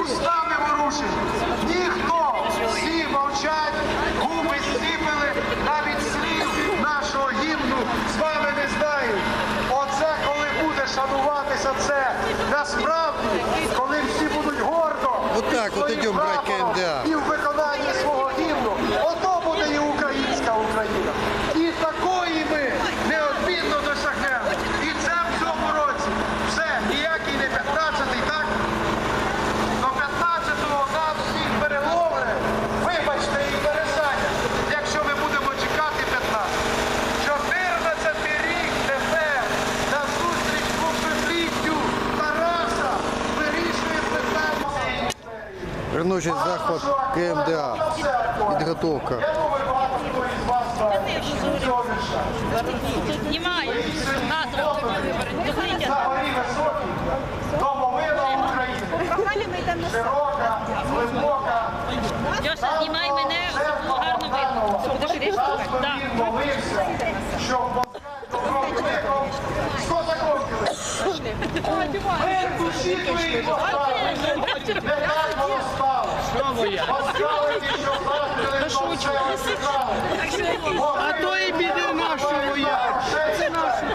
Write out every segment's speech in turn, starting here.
устами ворушить. Ніхто. Всі мовчать, губи стіпили, навіть слів нашого гімну з вами не знають. Оце коли буде шануватися це насправді, коли всі будуть гордо. Отак от, от ідемо брати прапором КМДА. І в виконанні свого гімну. Ото буде і українська Україна. І такої ми неодмінно досягнемо. І це в цьому році. Все, ніякий не 15-й, так? До 15-го нам всіх переловили. Вибачте і пересадять, якщо ми будемо чекати 15. 14-й рік тепер на зустріч купівліттю Тараса вирішує питання. Вернувшись заход КМДА. Підготовка. Я думаю, багато хто із вас знає цього вірша. Знімаю. Завтра вибори. За горі високі, домовина України. Широка, глибока. Льоша, знімай мене, було гарно видно. Щоб ти шириш Так. Молився, щоб. Сто законів. Мир душі твої поставили. Не так воно стало. Москалики, що заздрили, то все розібрали. А то і біди нашого я. Це наші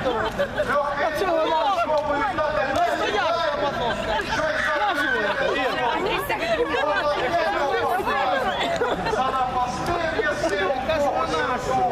Легкий нашого. дати не знаємо. За напастир'я сил нашого краю.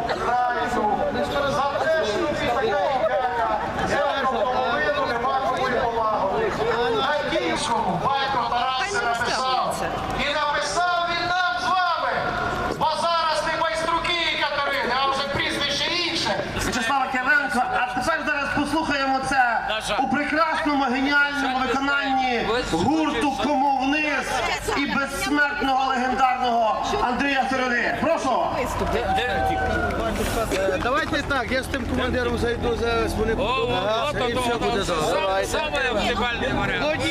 Давайте так, я з тим командиром зайду зараз, вони О, от, от, і все от, буде от, добре. сам- Давайте. Оптимальний варіант.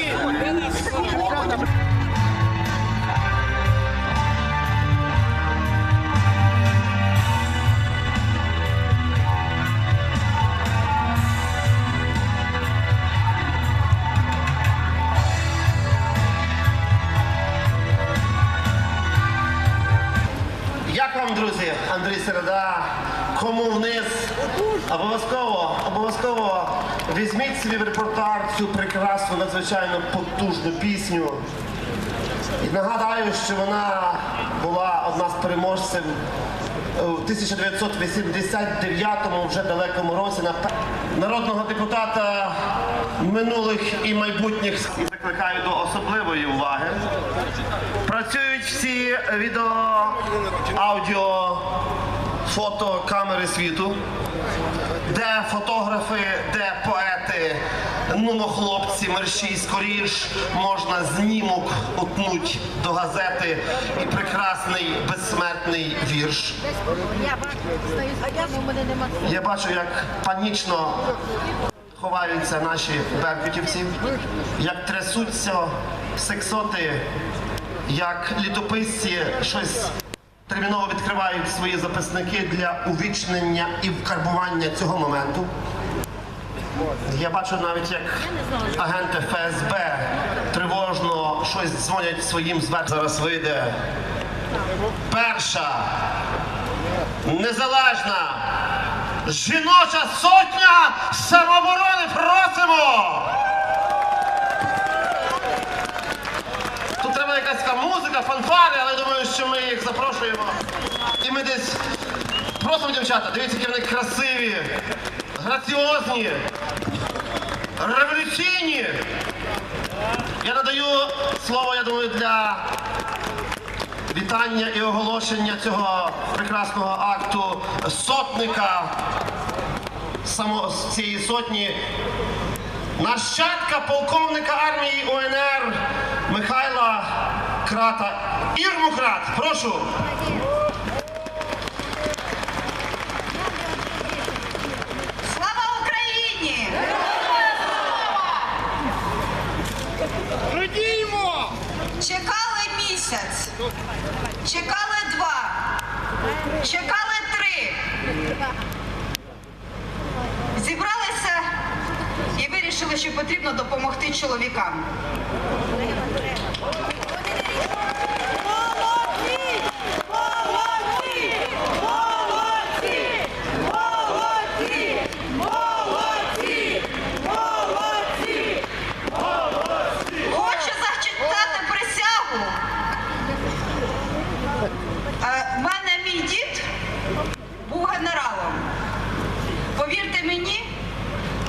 Як вам, друзі, Андрій Середа, кому вниз? Обов'язково, обов'язково візьміть собі в репертуар цю прекрасну, надзвичайно потужну пісню. І нагадаю, що вона була одна з переможців у 1989 вже далекому році на народного депутата минулих і майбутніх і закликаю до особливої уваги. Працюють всі відео, аудіо, фото, камери світу, де фотографи, де поети, ну но хлопці, мерщій, скоріш можна знімок утнуть до газети і прекрасний безсмертний вірш. Я бачу, як панічно ховаються наші беркутівці, як трясуться сексоти, як літописці щось терміново відкривають свої записники для увічнення і вкарбування цього моменту. Я бачу навіть, як агенти ФСБ тривожно щось дзвонять своїм зверху. Зараз вийде перша незалежна жіноча сотня самооборони просимо! Тут треба якась така музика, фанфари, але думаю, що ми їх запрошуємо. І ми десь просимо дівчата, дивіться, які вони красиві, граціозні, революційні. Я надаю слово, я думаю, для вітання і оголошення цього прекрасного акту сотника само, цієї сотні. Нащадка полковника армії УНР Михайла Крата. Ірмукрат, прошу. Слава Україні! Радіємо! Чекали місяць, чекали два, чекали три. Зібралися і вирішили, що потрібно допомогти чоловікам.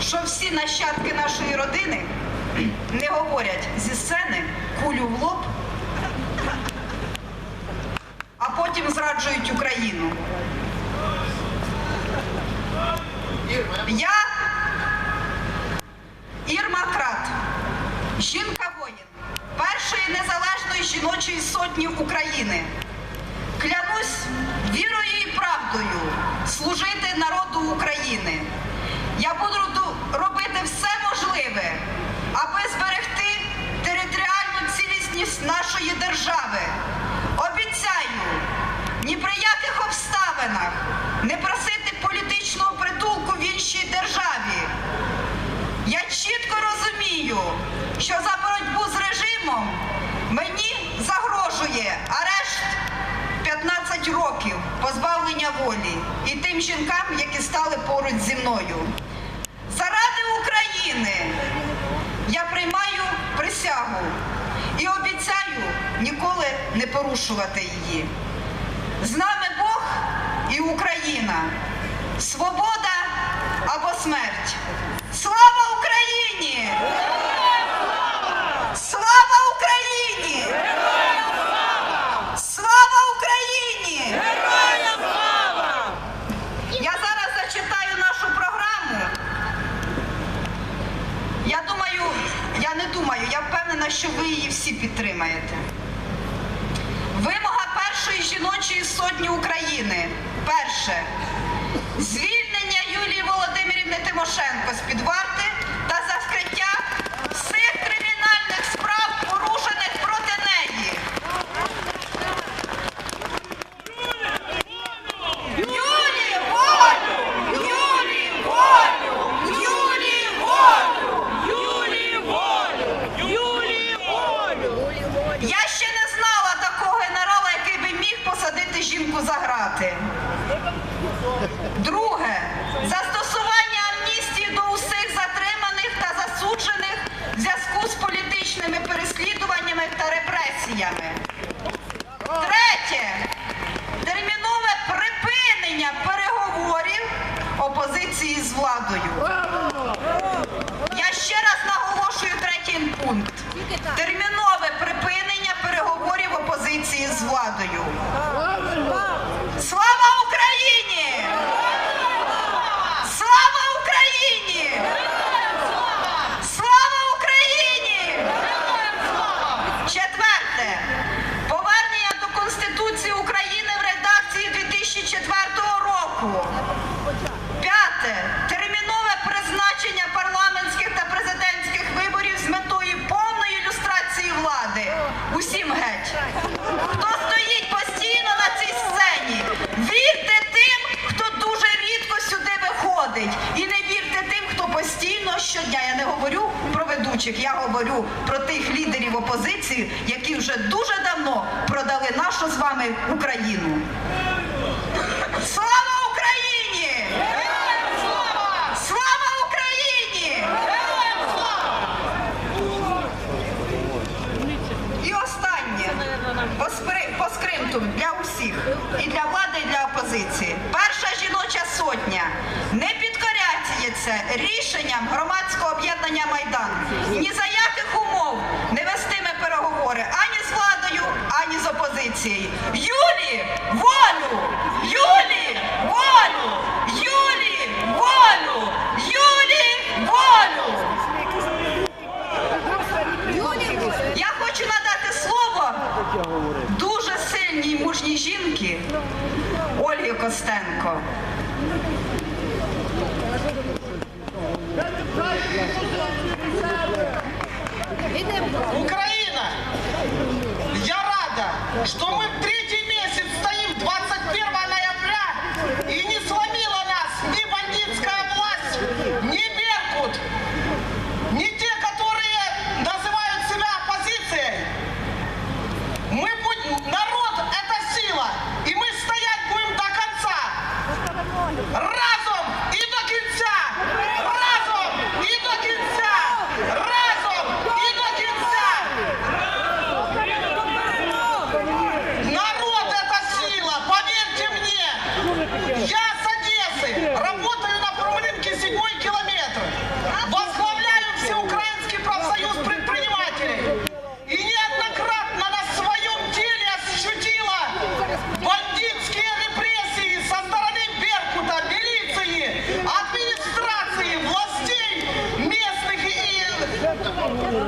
що всі нащадки нашої родини не говорять зі сцени кулю в лоб, а потім зраджують Україну. Я Ірма Крат, жінка воїн першої незалежної жіночої сотні України. Клянусь вірою і правдою служити народу України. Я буду нашої держави. Обіцяю ні при яких обставинах не просити політичного притулку в іншій державі. Я чітко розумію, що за боротьбу з режимом мені загрожує арешт 15 років позбавлення волі і тим жінкам, які стали поруч зі мною. Заради України я приймаю присягу і обіцяю ніколи не порушувати її. З нами Бог і Україна. Свобода або смерть. Слава Україні! Слава Україні! Слава Україні! Я зараз зачитаю нашу програму. Я думаю, я не думаю, я впевнена, що ви її всі підтримаєте. Першої жіночої сотні України. Перше. Звільнення Юлії Володимирівни Тимошенко з-під варти за. Друге. Застосування амністії до усіх затриманих та засуджених в зв'язку з політичними переслідуваннями та репресіями. Третє. Термінове припинення переговорів опозиції з владою. Я ще раз наголошую третій пункт. Термінове припинення переговорів опозиції з владою. Слава Україні! Слава Україні! Слава Україні! Четверте. Повернення до Конституції України в редакції 2004 року. П'яте. Термінове призначення парламентських та президентських виборів з метою повної ілюстрації влади. Усім геть. Хто стоїть постійно на цій сцені? Вірте тим, хто дуже рідко сюди виходить. І не вірте тим, хто постійно щодня. Я не говорю про я говорю про тих лідерів опозиції, які вже дуже давно продали нашу з вами Україну. Слава Україні! Слава Україні! І останнє по, скрипту для усіх, і для влади, і для опозиції. Перша жіноча сотня не підкоряється рішенням громадського об'єднання Майдан.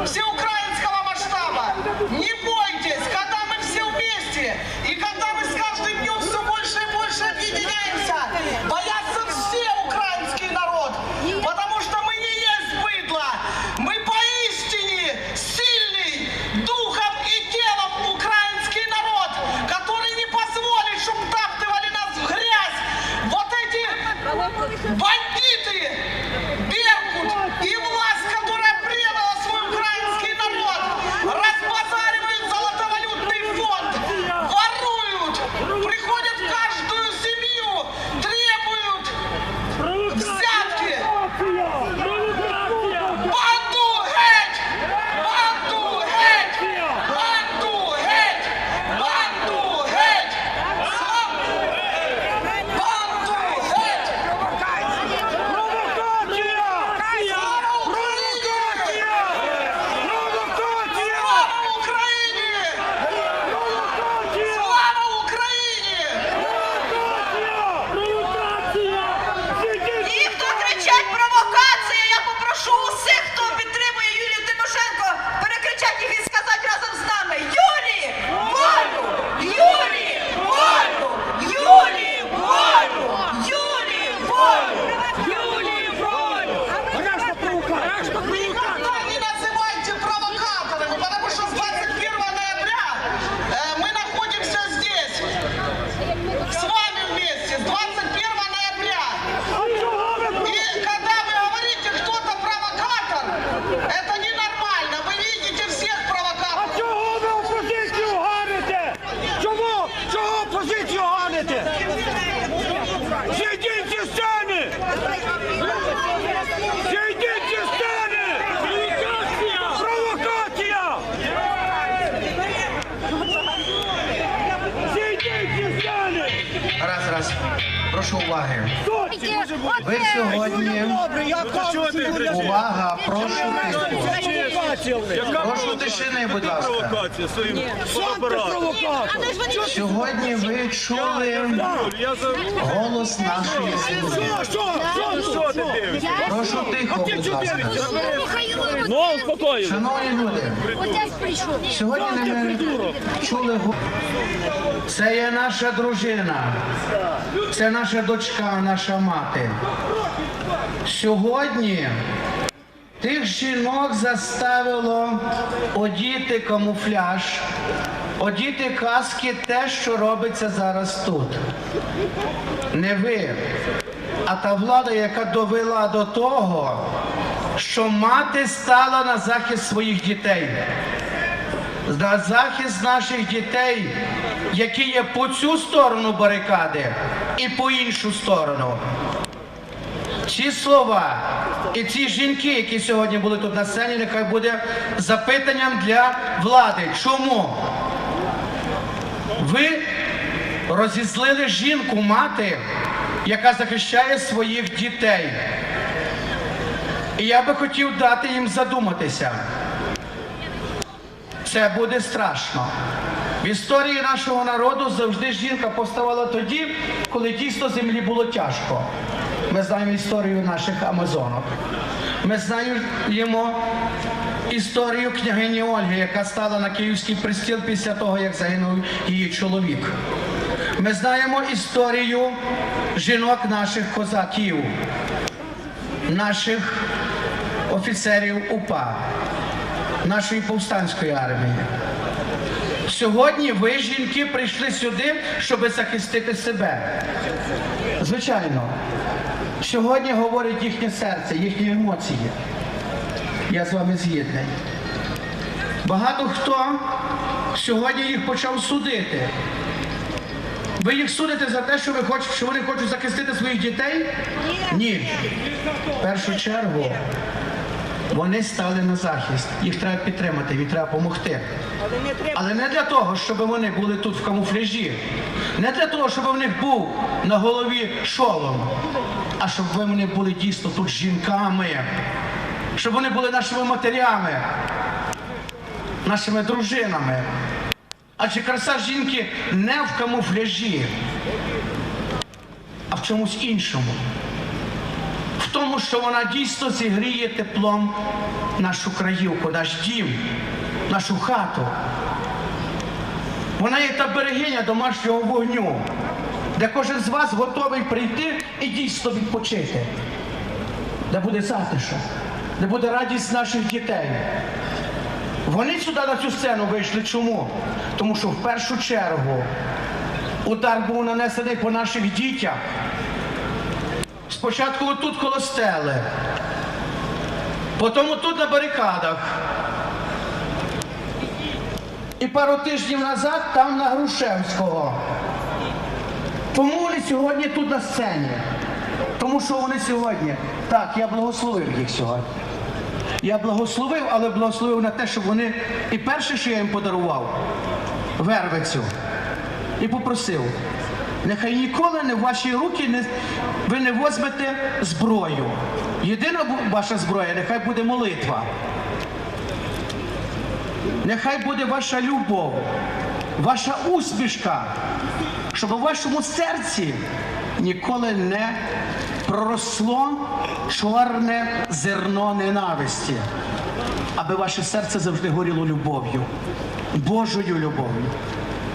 Seu прошу уваги. Ви сьогодні увага, прошу тихо. Прошу тишини, будь ласка. Сьогодні ви чули голос нашої землі. Прошу тихо, будь ласка. Шановні люди, Отець прийшов. сьогодні ми чули го- Це є наша дружина, це наша дочка, наша мати. Сьогодні тих жінок заставило одіти камуфляж, одіти каски те, що робиться зараз тут. Не ви, а та влада, яка довела до того, що мати стала на захист своїх дітей на захист наших дітей, які є по цю сторону барикади і по іншу сторону. Ці слова і ці жінки, які сьогодні були тут на сцені, нехай буде запитанням для влади. Чому? Ви розізлили жінку, мати, яка захищає своїх дітей. І я би хотів дати їм задуматися. Це буде страшно. В історії нашого народу завжди жінка поставала тоді, коли дійсно землі було тяжко. Ми знаємо історію наших амазонок. Ми знаємо історію княгині Ольги, яка стала на київський пристіл після того, як загинув її чоловік. Ми знаємо історію жінок наших козаків, наших офіцерів УПА нашої повстанської армії. Сьогодні ви, жінки, прийшли сюди, щоб захистити себе. Звичайно, сьогодні говорить їхнє серце, їхні емоції. Я з вами згідний. Багато хто сьогодні їх почав судити. Ви їх судите за те, що ви хочете, що вони хочуть захистити своїх дітей? Ні. В першу чергу вони стали на захист. Їх треба підтримати, їм треба допомогти. Але не для того, щоб вони були тут в камуфляжі, не для того, щоб в них був на голові шолом, а щоб вони були дійсно тут жінками, щоб вони були нашими матерями, нашими дружинами. Адже краса жінки не в камуфляжі, а в чомусь іншому тому, що вона дійсно зігріє теплом нашу краївку, наш дім, нашу хату. Вона є та берегиня домашнього вогню, де кожен з вас готовий прийти і дійсно відпочити, де буде затишок, де буде радість наших дітей. Вони сюди на цю сцену вийшли. Чому? Тому що в першу чергу удар був нанесений по наших дітях. Спочатку отут коло стели, потім отут на барикадах. І пару тижнів назад там на Грушевського. Тому вони сьогодні тут на сцені. Тому що вони сьогодні. Так, я благословив їх сьогодні. Я благословив, але благословив на те, щоб вони. І перше, що я їм подарував, вервицю. І попросив, нехай ніколи не в ваші руки не, ви не возьмете зброю. Єдина ваша зброя, нехай буде молитва. Нехай буде ваша любов, ваша усмішка, щоб у вашому серці ніколи не проросло чорне зерно ненависті, аби ваше серце завжди горіло любов'ю, Божою любов'ю.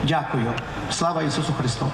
Дякую. Слава Ісусу Христу!